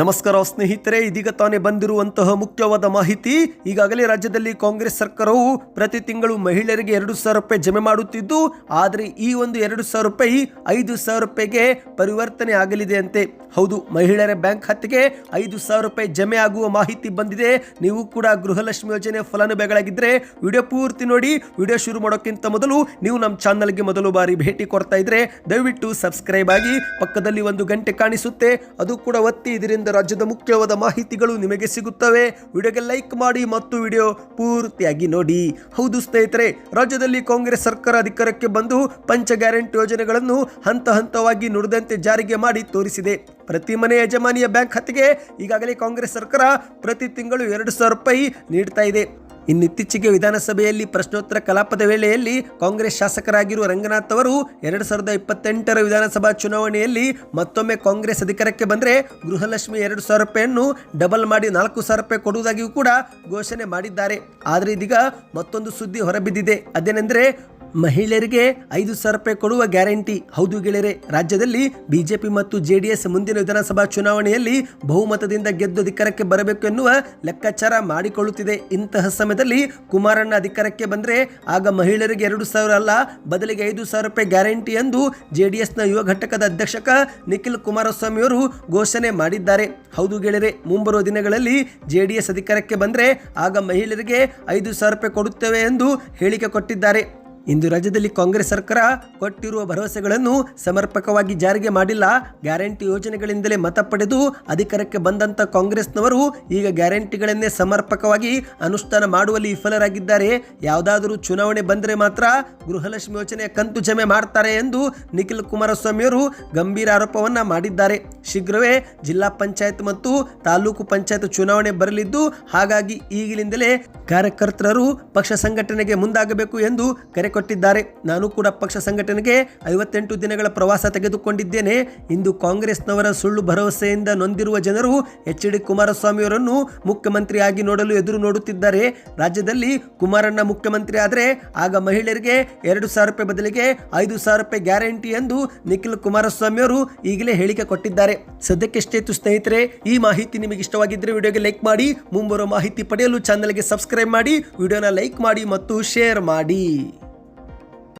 ನಮಸ್ಕಾರ ಸ್ನೇಹಿತರೆ, ಇದೀಗ ತಾನೇ ಬಂದಿರುವಂತಹ ಮುಖ್ಯವಾದ ಮಾಹಿತಿ. ಈಗಾಗಲೇ ರಾಜ್ಯದಲ್ಲಿ ಕಾಂಗ್ರೆಸ್ ಸರ್ಕಾರವು ಪ್ರತಿ ತಿಂಗಳು ಮಹಿಳೆಯರಿಗೆ ಎರಡು ಸಾವಿರ ರೂಪಾಯಿ ಜಮೆ ಮಾಡುತ್ತಿದ್ದು, ಆದರೆ ಈ ಒಂದು ಎರಡು ಸಾವಿರ ರೂಪಾಯಿ ಐದು ಸಾವಿರ ರೂಪಾಯಿಗೆ ಪರಿವರ್ತನೆ ಆಗಲಿದೆ ಅಂತೆ. ಹೌದು, ಮಹಿಳೆಯರ ಬ್ಯಾಂಕ್ ಖಾತೆಗೆ ಐದು ಸಾವಿರ ರೂಪಾಯಿ ಜಮೆ ಆಗುವ ಮಾಹಿತಿ ಬಂದಿದೆ. ನೀವು ಕೂಡ ಗೃಹಲಕ್ಷ್ಮಿ ಯೋಜನೆ ಫಲಾನುಭವಿಗಳಾಗಿದ್ದರೆ ವಿಡಿಯೋ ಪೂರ್ತಿ ನೋಡಿ. ವಿಡಿಯೋ ಶುರು ಮಾಡೋಕ್ಕಿಂತ ಮೊದಲು ನೀವು ನಮ್ಮ ಚಾನಲ್ಗೆ ಮೊದಲು ಬಾರಿ ಭೇಟಿ ಕೊಡ್ತಾ ಇದ್ರೆ ದಯವಿಟ್ಟು ಸಬ್ಸ್ಕ್ರೈಬ್ ಆಗಿ ಪಕ್ಕದಲ್ಲಿ ಒಂದು ಗಂಟೆ ಕಾಣಿಸುತ್ತೆ. ಅದು ಕೂಡ ಒತ್ತಿ ಇದರಿಂದ ರಾಜ್ಯದ ಮುಖ್ಯವಾದ ಮಾಹಿತಿಗಳು ನಿಮಗೆ ಸಿಗುತ್ತವೆ. ವಿಡಿಯೋಗೆ ಲೈಕ್ ಮಾಡಿ ಮತ್ತು ವಿಡಿಯೋ ಪೂರ್ತಿಯಾಗಿ ನೋಡಿ. ಹೌದು ಸ್ನೇಹಿತರೆ, ರಾಜ್ಯದಲ್ಲಿ ಕಾಂಗ್ರೆಸ್ ಸರ್ಕಾರ ಅಧಿಕಾರಕ್ಕೆ ಬಂದು ಪಂಚ ಗ್ಯಾರಂಟಿ ಯೋಜನೆಗಳನ್ನು ಹಂತ ಹಂತವಾಗಿ ನುಡಿದಂತೆ ಜಾರಿಗೆ ಮಾಡಿ ತೋರಿಸಿದೆ. ಪ್ರತಿ ಮನೆ ಯಜಮಾನಿಯ ಬ್ಯಾಂಕ್ ಖಾತೆಗೆ ಈಗಾಗಲೇ ಕಾಂಗ್ರೆಸ್ ಸರ್ಕಾರ ಪ್ರತಿ ತಿಂಗಳು ಎರಡು ಸಾವಿರ ರೂಪಾಯಿ ನೀಡ್ತಾ ಇದೆ. ಇನ್ನಿತ್ತೀಚೆಗೆ ವಿಧಾನಸಭೆಯಲ್ಲಿ ಪ್ರಶ್ನೋತ್ತರ ಕಲಾಪದ ವೇಳೆಯಲ್ಲಿ ಕಾಂಗ್ರೆಸ್ ಶಾಸಕರಾಗಿರುವ ರಂಗನಾಥ್ ಅವರು ಎರಡು ಸಾವಿರದ ಇಪ್ಪತ್ತೆಂಟರ ವಿಧಾನಸಭಾ ಚುನಾವಣೆಯಲ್ಲಿ ಮತ್ತೊಮ್ಮೆ ಕಾಂಗ್ರೆಸ್ ಅಧಿಕಾರಕ್ಕೆ ಬಂದರೆ ಗೃಹಲಕ್ಷ್ಮಿ ಎರಡು ಸಾವಿರ ರೂಪಾಯಿಯನ್ನು ಡಬಲ್ ಮಾಡಿ ನಾಲ್ಕು ಸಾವಿರ ರೂಪಾಯಿ ಕೊಡುವುದಾಗಿಯೂ ಕೂಡ ಘೋಷಣೆ ಮಾಡಿದ್ದಾರೆ. ಆದರೆ ಇದೀಗ ಮತ್ತೊಂದು ಸುದ್ದಿ ಹೊರಬಿದ್ದಿದೆ. ಅದೇನೆಂದರೆ ಮಹಿಳೆಯರಿಗೆ ಐದು ಸಾವಿರ ರೂಪಾಯಿ ಕೊಡುವ ಗ್ಯಾರಂಟಿ. ಹೌದು ಗೆಳೆಯರೆ, ರಾಜ್ಯದಲ್ಲಿ ಬಿಜೆಪಿ ಮತ್ತು ಜೆಡಿಎಸ್ ಮುಂದಿನ ವಿಧಾನಸಭಾ ಚುನಾವಣೆಯಲ್ಲಿ ಬಹುಮತದಿಂದ ಗೆದ್ದು ಅಧಿಕಾರಕ್ಕೆ ಬರಬೇಕು ಎನ್ನುವ ಲೆಕ್ಕಾಚಾರ ಮಾಡಿಕೊಳ್ಳುತ್ತಿದೆ. ಇಂತಹ ಸಮಯದಲ್ಲಿ ಕುಮಾರಣ್ಣ ಅಧಿಕಾರಕ್ಕೆ ಬಂದರೆ ಆಗ ಮಹಿಳೆಯರಿಗೆ ಎರಡು ಸಾವಿರ ಅಲ್ಲ, ಬದಲಿಗೆ ಐದು ಸಾವಿರ ರೂಪಾಯಿ ಗ್ಯಾರಂಟಿ ಎಂದು ಜೆಡಿಎಸ್ನ ಯುವ ಘಟಕದ ಅಧ್ಯಕ್ಷಕ ನಿಖಿಲ್ ಕುಮಾರಸ್ವಾಮಿ ಅವರು ಘೋಷಣೆ ಮಾಡಿದ್ದಾರೆ. ಹೌದು ಗೆಳೆಯರೆ, ಮುಂಬರುವ ದಿನಗಳಲ್ಲಿ ಜೆಡಿಎಸ್ ಅಧಿಕಾರಕ್ಕೆ ಬಂದರೆ ಆಗ ಮಹಿಳೆಯರಿಗೆ ಐದು ಸಾವಿರ ರೂಪಾಯಿ ಕೊಡುತ್ತೇವೆ ಎಂದು ಹೇಳಿಕೆ ಕೊಟ್ಟಿದ್ದಾರೆ. ಇಂದು ರಾಜ್ಯದಲ್ಲಿ ಕಾಂಗ್ರೆಸ್ ಸರ್ಕಾರ ಕೊಟ್ಟಿರುವ ಭರವಸೆಗಳನ್ನು ಸಮರ್ಪಕವಾಗಿ ಜಾರಿಗೆ ಮಾಡಿಲ್ಲ. ಗ್ಯಾರಂಟಿ ಯೋಜನೆಗಳಿಂದಲೇ ಮತ ಪಡೆದು ಅಧಿಕಾರಕ್ಕೆ ಬಂದಂಥ ಕಾಂಗ್ರೆಸ್ನವರು ಈಗ ಗ್ಯಾರಂಟಿಗಳನ್ನೇ ಸಮರ್ಪಕವಾಗಿ ಅನುಷ್ಠಾನ ಮಾಡುವಲ್ಲಿ ವಿಫಲರಾಗಿದ್ದಾರೆ. ಯಾವುದಾದರೂ ಚುನಾವಣೆ ಬಂದರೆ ಮಾತ್ರ ಗೃಹಲಕ್ಷ್ಮಿ ಯೋಜನೆಯ ಕಂತು ಜಮೆ ಮಾಡ್ತಾರೆ ಎಂದು ನಿಖಿಲ್ ಕುಮಾರಸ್ವಾಮಿಯವರು ಗಂಭೀರ ಆರೋಪವನ್ನ ಮಾಡಿದ್ದಾರೆ. ಶೀಘ್ರವೇ ಜಿಲ್ಲಾ ಪಂಚಾಯತ್ ಮತ್ತು ತಾಲೂಕು ಪಂಚಾಯತ್ ಚುನಾವಣೆ ಬರಲಿದ್ದು ಹಾಗಾಗಿ ಈಗಿನಿಂದಲೇ ಕಾರ್ಯಕರ್ತರು ಪಕ್ಷ ಸಂಘಟನೆಗೆ ಮುಂದಾಗಬೇಕು ಎಂದು ಕರೆ ಕೊಟ್ಟಿದ್ದಾರೆ. ನಾನು ಕೂಡ ಪಕ್ಷ ಸಂಘಟನೆಗೆ ಐವತ್ತೆಂಟು ದಿನಗಳ ಪ್ರವಾಸ ತೆಗೆದುಕೊಂಡಿದ್ದೇನೆ. ಇಂದು ಕಾಂಗ್ರೆಸ್ನವರ ಸುಳ್ಳು ಭರವಸೆಯಿಂದ ನೊಂದಿರುವ ಜನರು ಎಚ್ ಡಿ ಕುಮಾರಸ್ವಾಮಿಯವರನ್ನು ಮುಖ್ಯಮಂತ್ರಿಯಾಗಿ ನೋಡಲು ಎದುರು ನೋಡುತ್ತಿದ್ದಾರೆ. ರಾಜ್ಯದಲ್ಲಿ ಕುಮಾರಣ್ಣ ಮುಖ್ಯಮಂತ್ರಿ ಆದರೆ ಆಗ ಮಹಿಳೆಯರಿಗೆ ಎರಡು ಸಾವಿರ ರೂಪಾಯಿ ಬದಲಿಗೆ ಐದು ಸಾವಿರ ರೂಪಾಯಿ ಗ್ಯಾರಂಟಿ ಎಂದು ನಿಖಿಲ್ ಕುಮಾರಸ್ವಾಮಿ ಅವರು ಈಗಲೇ ಹೇಳಿಕೆ ಕೊಟ್ಟಿದ್ದಾರೆ. ಸದ್ಯಕ್ಕೆ ಸ್ಟೇತು ಸ್ನೇಹಿತರೆ, ಈ ಮಾಹಿತಿ ನಿಮಗೆ ಇಷ್ಟವಾಗಿದ್ದರೆ ವಿಡಿಯೋಗೆ ಲೈಕ್ ಮಾಡಿ, ಮುಂಬರುವ ಮಾಹಿತಿ ಪಡೆಯಲು ಚಾನಲ್ಗೆ ಸಬ್ಸ್ಕ್ರೈಬ್ ಮಾಡಿ, ವಿಡಿಯೋನ ಲೈಕ್ ಮಾಡಿ ಮತ್ತು ಶೇರ್ ಮಾಡಿ.